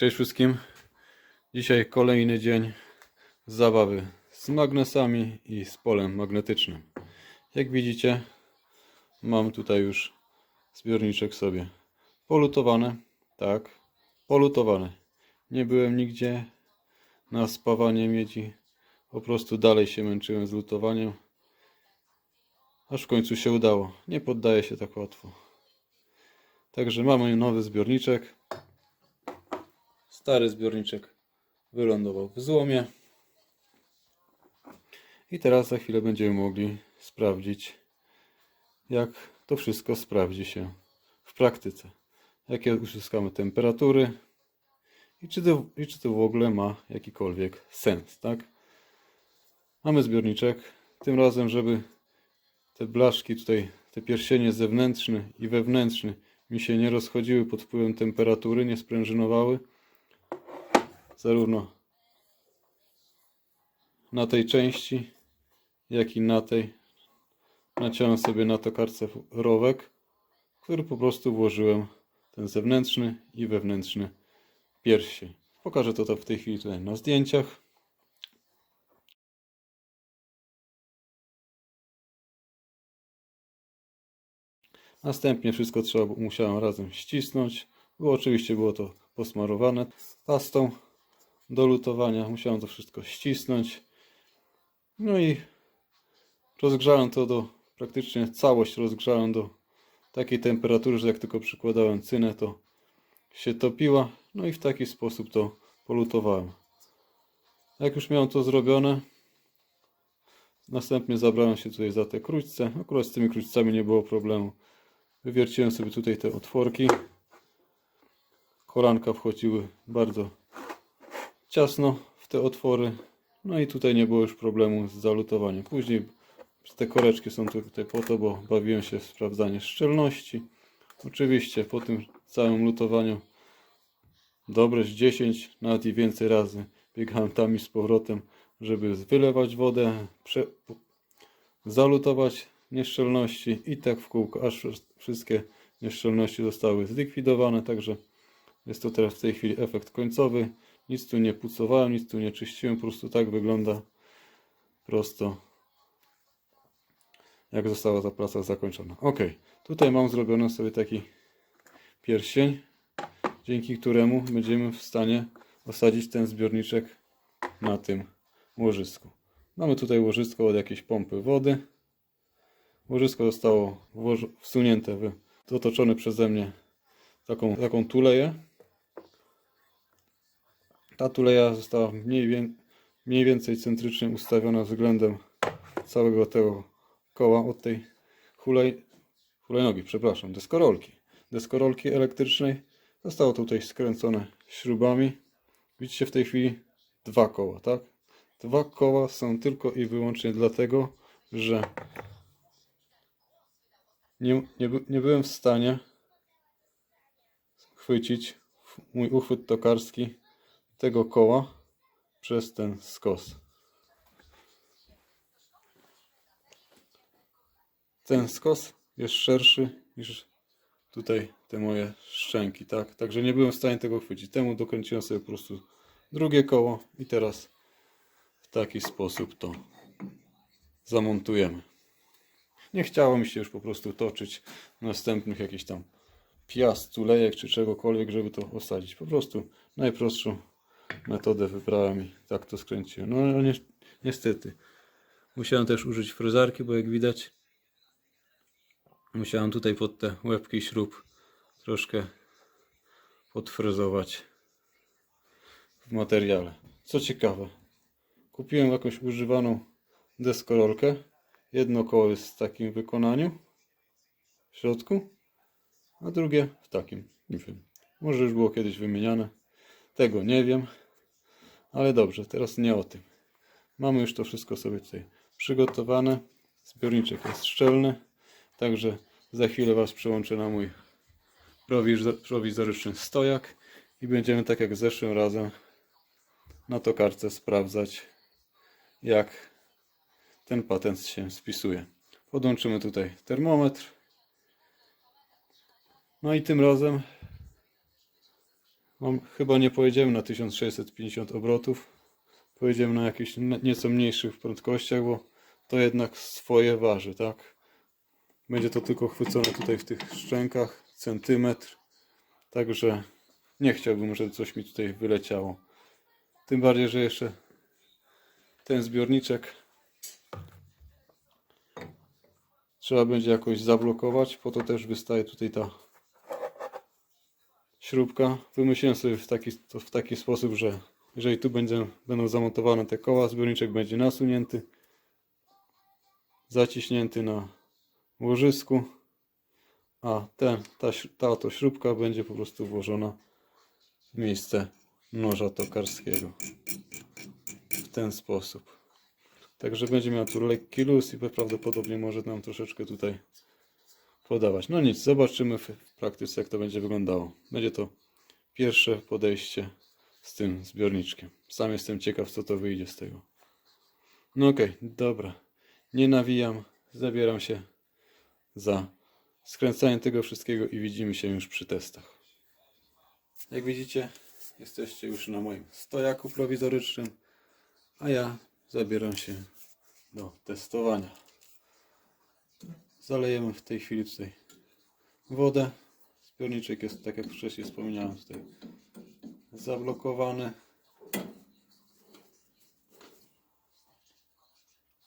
Cześć wszystkim. Dzisiaj kolejny dzień zabawy z magnesami i z polem magnetycznym. Jak widzicie, mam tutaj już zbiorniczek sobie polutowany. Tak, polutowany. Nie byłem nigdzie na spawanie miedzi. Po prostu dalej się męczyłem z lutowaniem. Aż w końcu się udało. Nie poddaję się tak łatwo. Także mamy nowy zbiorniczek. Stary zbiorniczek wylądował w złomie. I teraz za chwilę będziemy mogli sprawdzić, jak to wszystko sprawdzi się w praktyce. Jakie uzyskamy temperatury i czy to, i czy to w ogóle ma jakikolwiek sens, tak? Mamy zbiorniczek. Tym razem, żeby te blaszki tutaj, te pierścienie zewnętrzny i wewnętrzny mi się nie rozchodziły pod wpływem temperatury, nie sprężynowały, zarówno na tej części, jak i na tej. Naciąłem sobie na tokarce rowek, który po prostu włożyłem ten zewnętrzny i wewnętrzny pierścień. Pokażę to w tej chwili tutaj na zdjęciach. Następnie wszystko trzeba musiałem razem ścisnąć, bo oczywiście było to posmarowane pastą do lutowania. Musiałem to wszystko ścisnąć. No i rozgrzałem to do praktycznie całość rozgrzałem do takiej temperatury, że jak tylko przykładałem cynę, to się topiła. No i w taki sposób to polutowałem. Jak już miałem to zrobione, następnie zabrałem się tutaj za te króćce. Akurat z tymi króćcami nie było problemu. Wywierciłem sobie tutaj te otworki. Kolanka wchodziły bardzo ciasno w te otwory. No i tutaj nie było już problemu z zalutowaniem. Później te koreczki są tutaj po to, bo bawiłem się w sprawdzanie szczelności. Oczywiście po tym całym lutowaniu dobre z 10, nawet i więcej razy biegałem tam i z powrotem, żeby wylewać wodę, prze... zalutować nieszczelności i tak w kółko, aż wszystkie nieszczelności zostały zlikwidowane, także jest to teraz w tej chwili efekt końcowy. Nic tu nie pucowałem, nic tu nie czyściłem, po prostu tak wygląda prosto jak została ta praca zakończona. Ok, tutaj mam zrobiony sobie taki pierścień, dzięki któremu będziemy w stanie osadzić ten zbiorniczek na tym łożysku. Mamy tutaj łożysko od jakiejś pompy wody. Łożysko zostało wsunięte w otoczony przeze mnie taką, taką tuleję. Ta tuleja została mniej, mniej więcej centrycznie ustawiona względem całego tego koła od tej hulej, hulajnogi, przepraszam, deskorolki. Deskorolki elektrycznej zostało tutaj skręcone śrubami. Widzicie w tej chwili dwa koła, tak? Dwa koła są tylko i wyłącznie dlatego, że nie, nie, nie byłem w stanie chwycić mój uchwyt tokarski tego koła przez ten skos. Ten skos jest szerszy niż tutaj te moje szczęki, tak? Także nie byłem w stanie tego chwycić. Temu dokręciłem sobie po prostu drugie koło i teraz w taki sposób to zamontujemy. Nie chciało mi się już po prostu toczyć następnych jakichś tam piast, tulejek czy czegokolwiek, żeby to osadzić. Po prostu najprostszą metodę wybrałem i tak to skręciłem. No ale ni niestety musiałem też użyć frezarki, bo jak widać musiałem tutaj pod te łebki śrub troszkę podfrezować w materiale. Co ciekawe, kupiłem jakąś używaną deskorolkę. Jedno koło jest w takim wykonaniu w środku, a drugie w takim. Nie wiem. Może już było kiedyś wymieniane. Tego nie wiem. Ale dobrze, teraz nie o tym. Mamy już to wszystko sobie tutaj przygotowane. Zbiorniczek jest szczelny. Także za chwilę Was przełączę na mój prowizo- prowizoryczny stojak i będziemy tak jak zeszłym razem na tokarce sprawdzać jak ten patent się spisuje. Podłączymy tutaj termometr. No i tym razem Mam, chyba nie pojedziemy na 1650 obrotów. Pojedziemy na jakichś nieco mniejszych prędkościach, bo to jednak swoje waży, tak? Będzie to tylko chwycone tutaj w tych szczękach, centymetr. Także nie chciałbym, żeby coś mi tutaj wyleciało. Tym bardziej, że jeszcze ten zbiorniczek trzeba będzie jakoś zablokować. Po to też wystaje tutaj ta śrubka. Wymyśliłem sobie w taki, w taki sposób, że jeżeli tu będzie, będą zamontowane te koła, zbiorniczek będzie nasunięty, zaciśnięty na łożysku, a ten, ta, ta oto śrubka będzie po prostu włożona w miejsce noża tokarskiego. W ten sposób. Także będzie miał tu lekki luz i prawdopodobnie może nam troszeczkę tutaj podawać. No nic, zobaczymy w, praktyce jak to będzie wyglądało. Będzie to pierwsze podejście z tym zbiorniczkiem. Sam jestem ciekaw co to wyjdzie z tego. No okej, dobra. Nie nawijam, zabieram się za skręcanie tego wszystkiego i widzimy się już przy testach. Jak widzicie, jesteście już na moim stojaku prowizorycznym, a ja zabieram się do testowania. Zalejemy w tej chwili tutaj wodę. Zbiorniczek jest, tak jak wcześniej wspomniałem, tutaj zablokowany.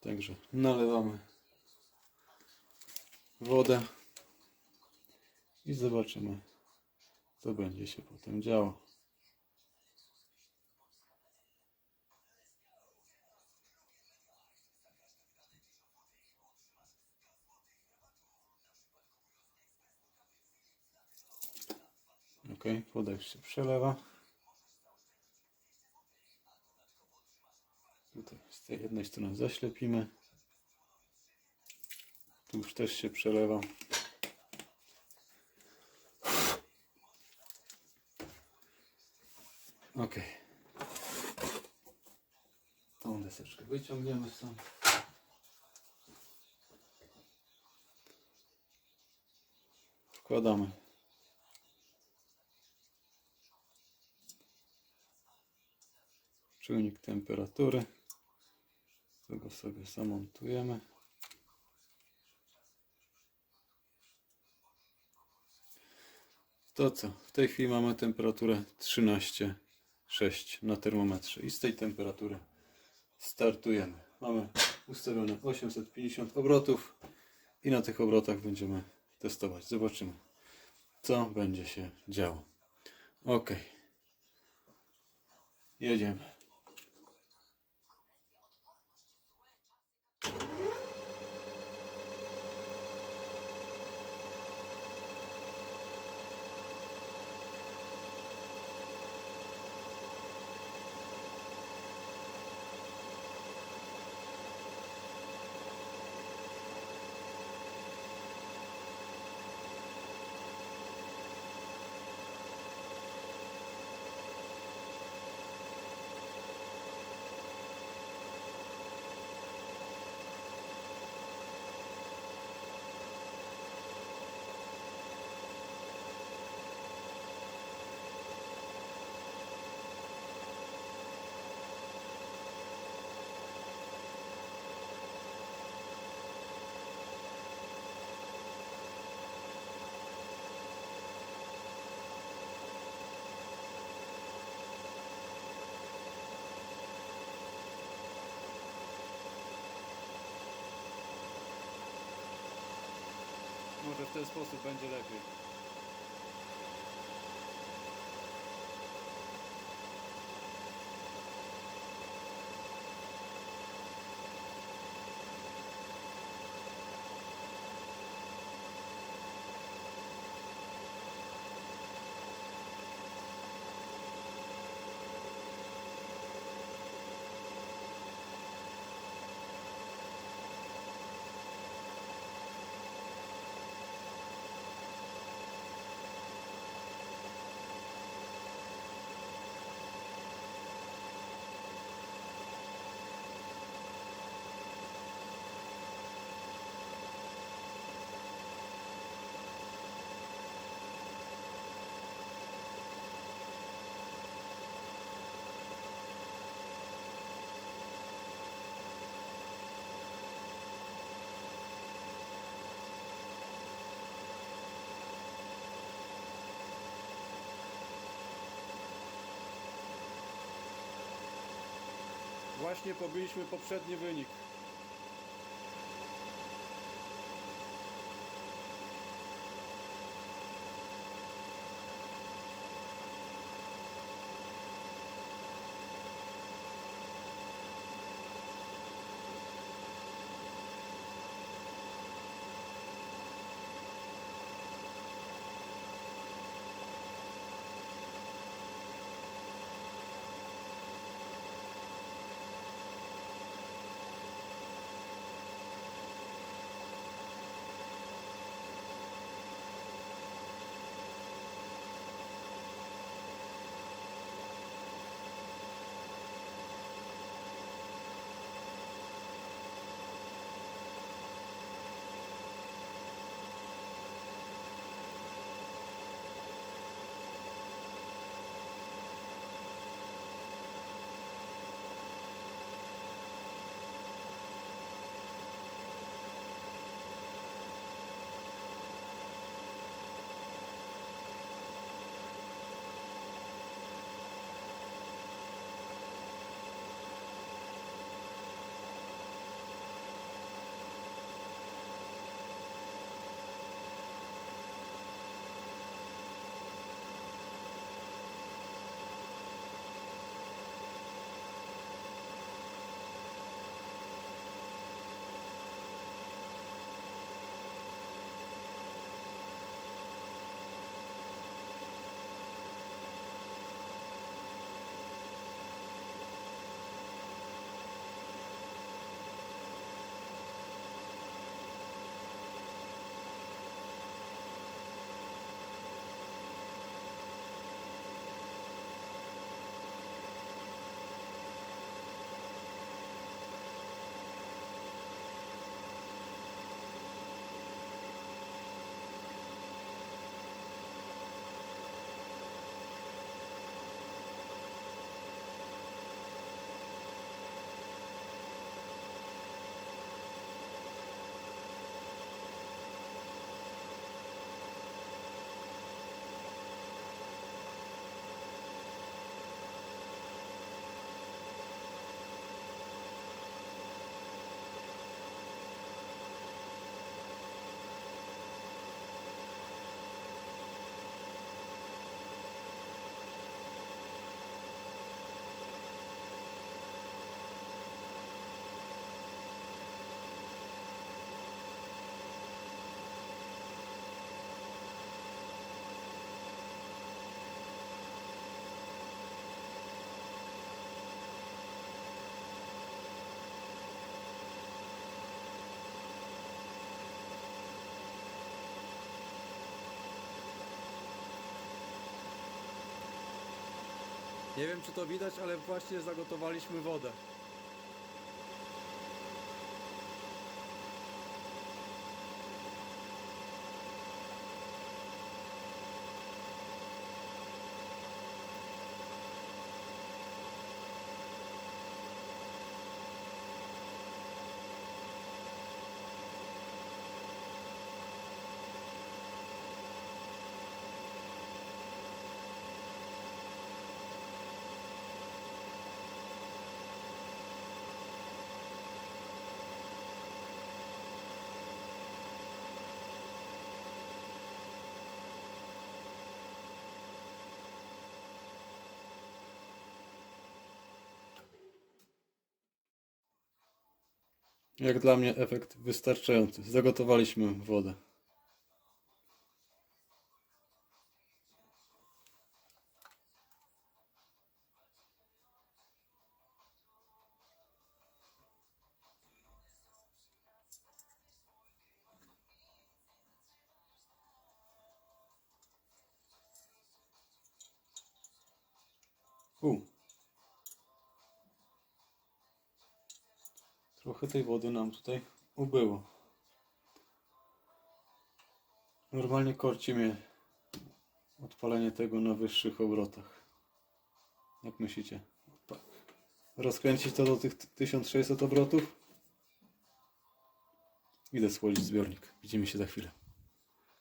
Także nalewamy wodę i zobaczymy, co będzie się potem działo. Już się przelewa. Tutaj z tej jednej strony zaślepimy. Tu już też się przelewa. Ok. Tą deseczkę wyciągniemy stąd. Wkładamy czujnik temperatury. Tego sobie zamontujemy. To co? W tej chwili mamy temperaturę 13,6 na termometrze i z tej temperatury startujemy. Mamy ustawione 850 obrotów i na tych obrotach będziemy testować. Zobaczymy, co będzie się działo. Ok. Jedziemy. Może w ten sposób będzie lepiej. Właśnie pobiliśmy poprzedni wynik. Nie wiem czy to widać, ale właśnie zagotowaliśmy wodę. Jak dla mnie efekt wystarczający. Zagotowaliśmy wodę. Trochę tej wody nam tutaj ubyło. Normalnie korci mnie odpalenie tego na wyższych obrotach. Jak myślicie? Rozkręcić to do tych 1600 obrotów? Idę schłodzić zbiornik. Widzimy się za chwilę.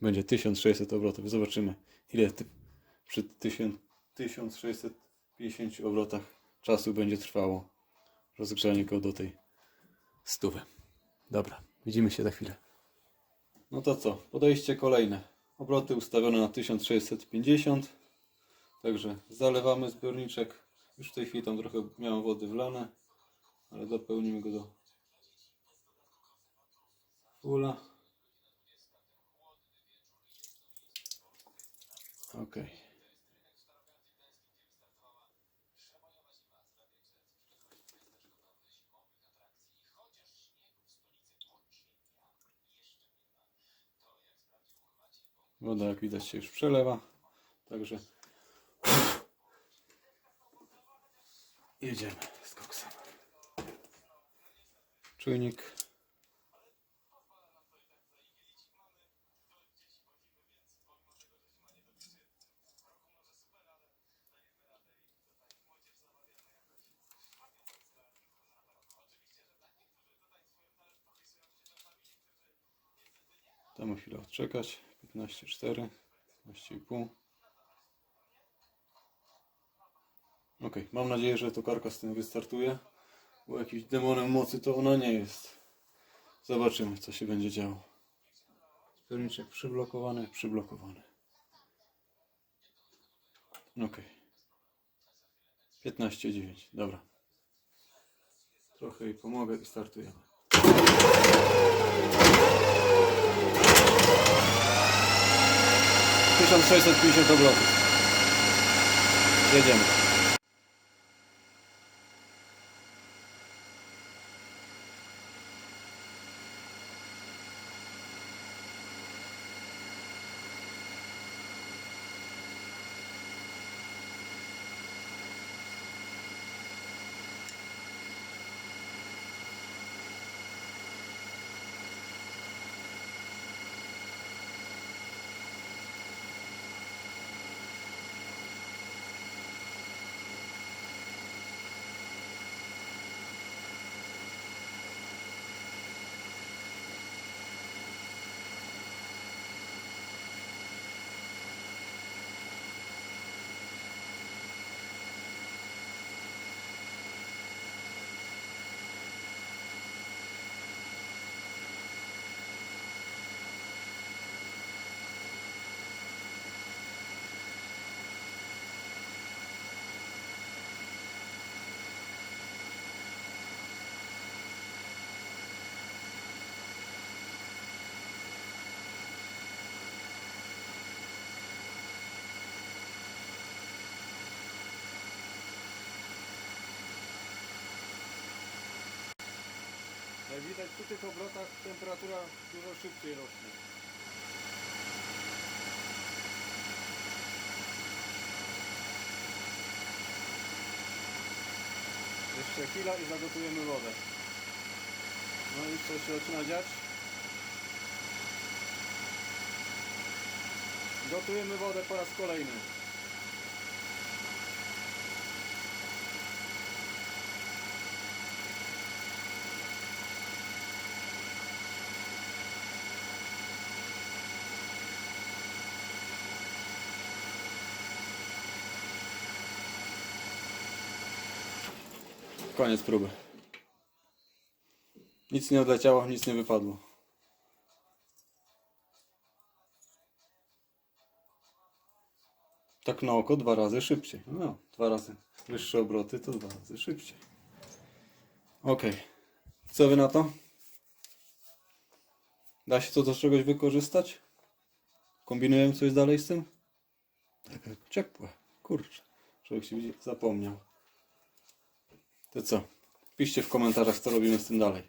Będzie 1600 obrotów. Zobaczymy ile ty, przy 1000 1650 obrotach czasu będzie trwało rozgrzanie go do tej stówy. Dobra, widzimy się za chwilę. No to co, podejście kolejne. Obroty ustawione na 1650. Także zalewamy zbiorniczek. Już w tej chwili tam trochę miałem wody wlane, ale dopełnimy go do fula. Ok. Woda jak widać się już przelewa, także jedziemy z koksem. Czujnik. Damy chwilę odczekać. 15,4, 15,5. Ok, mam nadzieję, że tokarka z tym wystartuje. Bo jakimś demonem mocy to ona nie jest. Zobaczymy, co się będzie działo. Zbiorniczek przyblokowany, przyblokowany. Ok. 15,9, dobra. Trochę jej pomogę i startujemy. Tysiąc sześćset pięćdziesiąt obrotów. Jedziemy. Jak widać przy tych obrotach temperatura dużo szybciej rośnie. Jeszcze chwila i zagotujemy wodę. No i co się zaczyna dziać? Gotujemy wodę po raz kolejny. Koniec próby. Nic nie odleciało, nic nie wypadło. Tak na oko dwa razy szybciej. No, dwa razy wyższe obroty to dwa razy szybciej. Ok. Co wy na to? Da się to do czegoś wykorzystać? Kombinujemy coś dalej z tym? Takie ciepłe. Kurczę. Człowiek się zapomniał. To co? Piszcie w komentarzach, co robimy z tym dalej.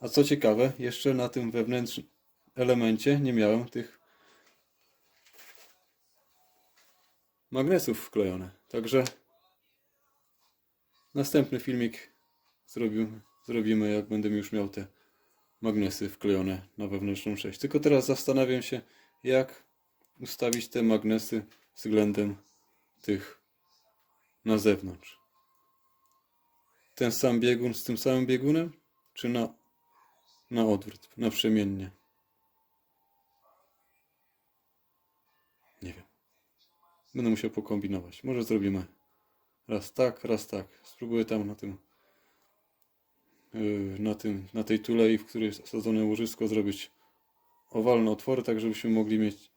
A co ciekawe, jeszcze na tym wewnętrznym elemencie nie miałem tych magnesów wklejone. Także następny filmik zrobimy, zrobimy jak będę już miał te magnesy wklejone na wewnętrzną część. Tylko teraz zastanawiam się, jak ustawić te magnesy względem tych na zewnątrz ten sam biegun z tym samym biegunem? Czy na, na odwrót, na przemiennie? Nie wiem. Będę musiał pokombinować. Może zrobimy raz tak, raz tak. Spróbuję tam na tym yy, na, tym, na tej tulei, w której jest osadzone łożysko, zrobić owalne otwory, tak żebyśmy mogli mieć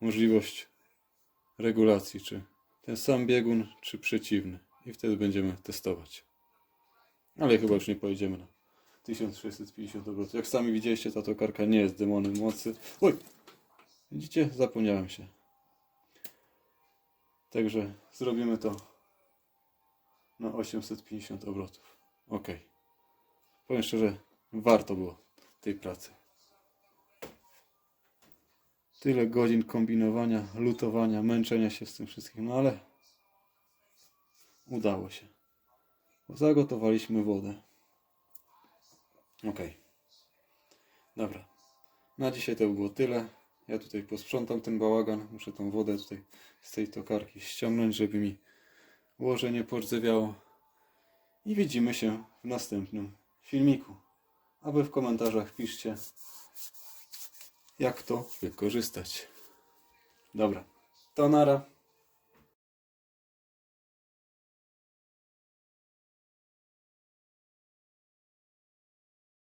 możliwość regulacji, czy ten sam biegun, czy przeciwny. I wtedy będziemy testować. Ale chyba już nie pojedziemy na 1650 obrotów. Jak sami widzieliście, ta tokarka nie jest demonem mocy. Oj! Widzicie? Zapomniałem się. Także zrobimy to na 850 obrotów. Ok. Powiem szczerze, warto było tej pracy. Tyle godzin kombinowania, lutowania, męczenia się z tym wszystkim, no ale udało się. Zagotowaliśmy wodę. Ok. Dobra. Na dzisiaj to było tyle. Ja tutaj posprzątam ten bałagan. Muszę tą wodę tutaj z tej tokarki ściągnąć, żeby mi łoże nie pordzewiało. I widzimy się w następnym filmiku. A wy w komentarzach piszcie, jak to wykorzystać. Dobra. To nara.